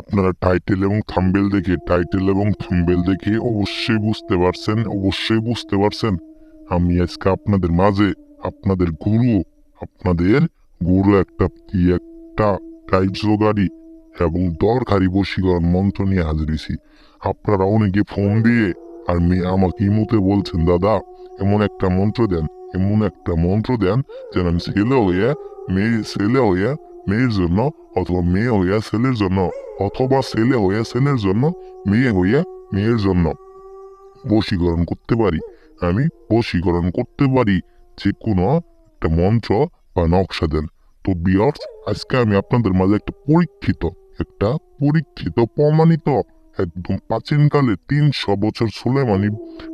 আপনারা টাইটেল এবং থাম্বেল দেখে টাইটেল এবং থাম্বেল দেখে অবশ্যই বুঝতে পারছেন, অবশ্যই বুঝতে পারছেন। আমি আজকে আপনাদের মাঝে আপনাদের গুরু আপনাদের গুরু একটা কি একটা কার্যকারী এবং দরকারি বশীকরণ মন্ত্র নিয়ে হাজির হয়েছি। আপনারা অনেকে ফোন দিয়ে আর মেয়ে আমাকে ইমুতে বলছেন, দাদা, এমন একটা মন্ত্র দেন, এমন একটা মন্ত্র দেন যেন আমি ছেলে হইয়া মেয়ে, ছেলে হইয়া মেয়ের জন্য অথবা মেয়ে হইয়া ছেলের জন্য অথবা ছেলে হইয়া ছেলের জন্য, মেয়ে হইয়া মেয়ের জন্য। বশীকরণ করতে পারি। আমি বশীকরণ করতে পারি। যে কোনো একটা মন্ত্র বা নকশা দেন। তো বিয়ার্স আজকে আমি আপনাদের মাঝে একটা পরীক্ষিত একটা পরীক্ষিত প্রমাণিত, একদম প্রাচীনকালে তিনশো বছর সোলেমানি,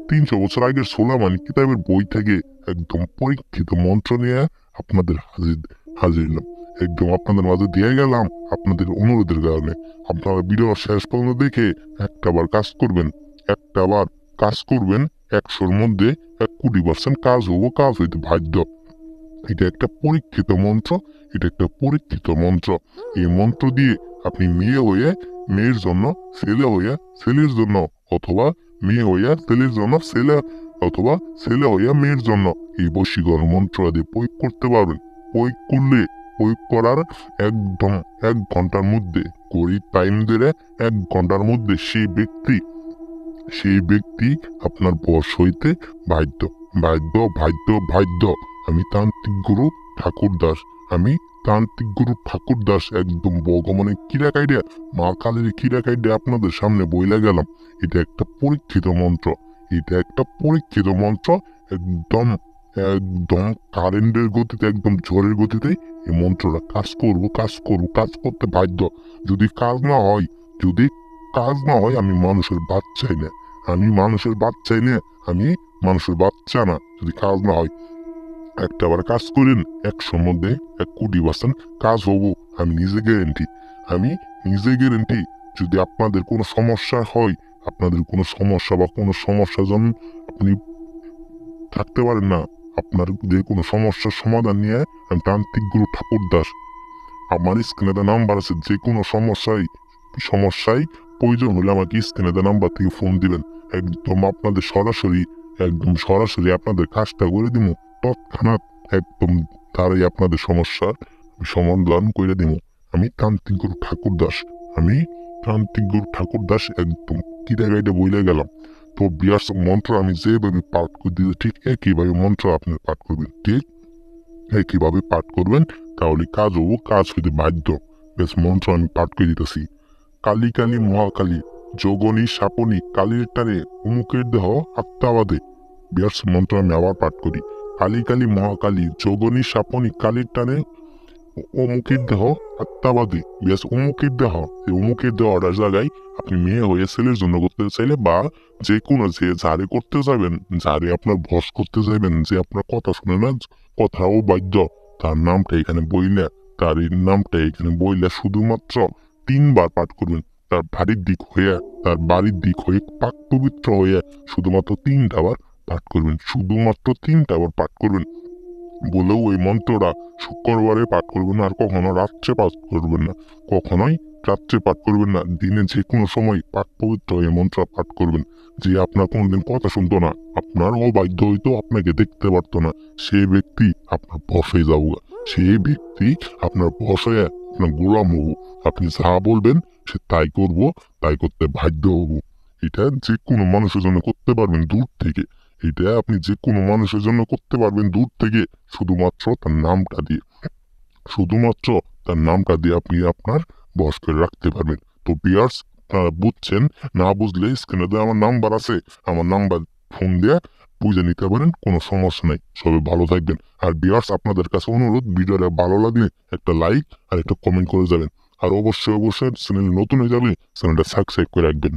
তিনশো বছর আগের সোলেমানি কিতাবের বই থেকে একদম পরীক্ষিত মন্ত্র নিয়ে আপনাদের হাজির হাজির একদম আপনাদের মাঝে দিয়ে গেলাম। আপনাদের অনুরোধের কারণে। আপনারা ভিডিও শেষ পর্যন্ত দেখে একটা বার কাজ করবেন। একটা বার কাজ করবেন, একশোর মধ্যে এক কোটি পার্সেন্ট কাজ হব, কাজ হইতে বাধ্য। এটা একটা পরীক্ষিত মন্ত্র, এটা একটা পরীক্ষিত মন্ত্র। এই মন্ত্র দিয়ে আপনি মেয়ে হয়ে, মেয়ের জন্য ছেলে হয়ে, ছেলের জন্য অথবা মেয়ে হইয়া ছেলের জন্য ছেলে অথবা ছেলে হইয়া মেয়ের জন্য। এই বশীকরণ মন্ত্র দিয়ে প্রয়োগ করতে পারবেন। প্রয়োগ করলে প্রয়োগ করার একদম এক ঘণ্টার মধ্যে, করি টাইম দিলে এক ঘণ্টার মধ্যে সেই ব্যক্তি সেই ব্যক্তি আপনার বশ হইতে বাধ্য বাধ্য বাধ্য বাধ্য। আমি তান্ত্রিক গুরু ঠাকুর দাস। আমি তান্ত্রিক গুরু ঠাকুর দাস। একদম ভগবানের কিরা কাইডে, মা কালের কিরা কাইডে আপনাদের সামনে বইলা গেলাম। এটা একটা পরীক্ষিত মন্ত্র। এটা একটা পরীক্ষিত মন্ত্র। একদম একদম কারেন্টের গতিতে, একদম ঝড়ের গতিতে এই মন্ত্রটা কাজ করব কাজ করব, কাজ করতে বাধ্য। যদি কাজ না হয়, যদি কাজ না হয়, আমি মানুষের বাচ্চাই না। আমি মানুষের বাচ্চাই না, আমি মানুষের বাচ্চা না। যদি কাজ না হয়, একটা বার কাজ করেন, একশোর মধ্যে এক কোটি পার্সেন্ট কাজ হব, আমি নিজে গ্যারেন্টি আমি নিজে গ্যারেন্টি যদি আপনাদের কোনো সমস্যা হয়, আপনাদের কোনো সমস্যা বা কোনো সমস্যা যেন আপনি থাকতে পারেন না আপনার যে কোনো সমস্যার সমাধান নিয়ে আমি তান্ত্রিক গুরু ঠাকুর দাস। আমার স্ক্রিনে দেওয়া নাম্বার আছে, যে কোনো সমস্যায় সমস্যায় প্রয়োজন হলে আমাকে স্ক্রিনে দেওয়া নাম্বার থেকে ফোন দিবেন। একদম আপনাদের সরাসরি, একদম সরাসরি আপনাদের কাজটা করে দিব তৎক্ষণাৎ একদম তারাই আপনাদের সমস্যার সমাধান করে দিব আমি তান্ত্রিক গুরু ঠাকুর দাস। আমি তান্ত্রিক গুরু ঠাকুর দাস একদম। কিরা গাইডে বইলে গেলাম। তো বিয়ার্স মন্ত্র আমি যেভাবে পাঠ করে দিতে ঠিক একইভাবে মন্ত্র আপনি পাঠ করবেন, ঠিক? একইভাবে পাঠ করবেন, তাহলে কাজ হব, কাজ হইতে বাধ্য। বেশ মন্ত্র আমি পাঠ করে দিতেছি। কালী কালী মহাকালী, যোগনী সাপনি, কালীর টানে উমুকের দেহ আত্মাবাদে বিয়ার্স মন্ত্র আমি আবার পাঠ করি। কালী কালী মহাকালী, যোগনী সাপনি, কালীর টানে অমুকের দেহ আত্মাবাদী। বিয়াস অমুকের দেহ। এই অমুকের দেহটার জায়গায় আপনি মেয়ে হয়ে ছেলের জন্য করতে চাইলে বা যে কোনো যে যারে করতে যাবেন যারে আপনার ভস করতে যাবেন, যে আপনার কথা শুনে না কথাও বাধ্য। তার নামটা এখানে বইলে, তার নামটা এখানে বইলে শুধুমাত্র তিনবার পাঠ করবেন। তার বাড়ির দিক হয়ে, তার বাড়ির দিক হয়ে পাক পবিত্র হয়ে শুধুমাত্র তিনটা বার পাঠ করবেন। শুধুমাত্র তিনটা বার পাঠ করবেন। বলেও ওই মন্ত্রটা শুক্রবারে পাঠ করবেন না, আর কখনো রাত্রে পাঠ করবেন না। কখনোই রাত্রে পাঠ করবেন না, দিনে যে কোনো সময় পাঠ পবিত্র এই মন্ত্র পাঠ করবেন। যে আপনার কোনোদিন কথা শুনতো না, আপনার অবাধ্য হইতো আপনাকে দেখতে পারতো না। সেই ব্যক্তি আপনার বস যাব। সেই ব্যক্তি আপনার বস আপনার গোলাম হব। আপনি যা বলবেন সে তাই করব, তাই করতে বাধ্য হব। এটা যে কোনো মানুষের জন্য করতে পারবেন দূর থেকে। এটা আপনি যে কোনো মানুষের জন্য করতে পারবেন দূর থেকে, শুধুমাত্র তার নামটা দিয়ে। শুধুমাত্র তার নামটা দিয়ে আপনি আপনার বস করে রাখতে পারবেন। তো বিয়ার্স বুঝছেন? না বুঝলে স্ক্রিনে দেওয়া আমার নাম্বার আছে। আমার নাম্বার ফোন দিয়ে বুঝে নিতে পারেন, কোনো সমস্যা নাই। সবাই ভালো থাকবেন। আর বিয়ার্স, আপনাদের কাছে অনুরোধ, ভিডিওটা ভালো লাগলে একটা লাইক আর একটা কমেন্ট করে যাবেন। আর অবশ্যই অবশ্যই চ্যানেল নতুন হয়ে যাবে, চ্যানেলটা সাবস্ক্রাইব করে রাখবেন।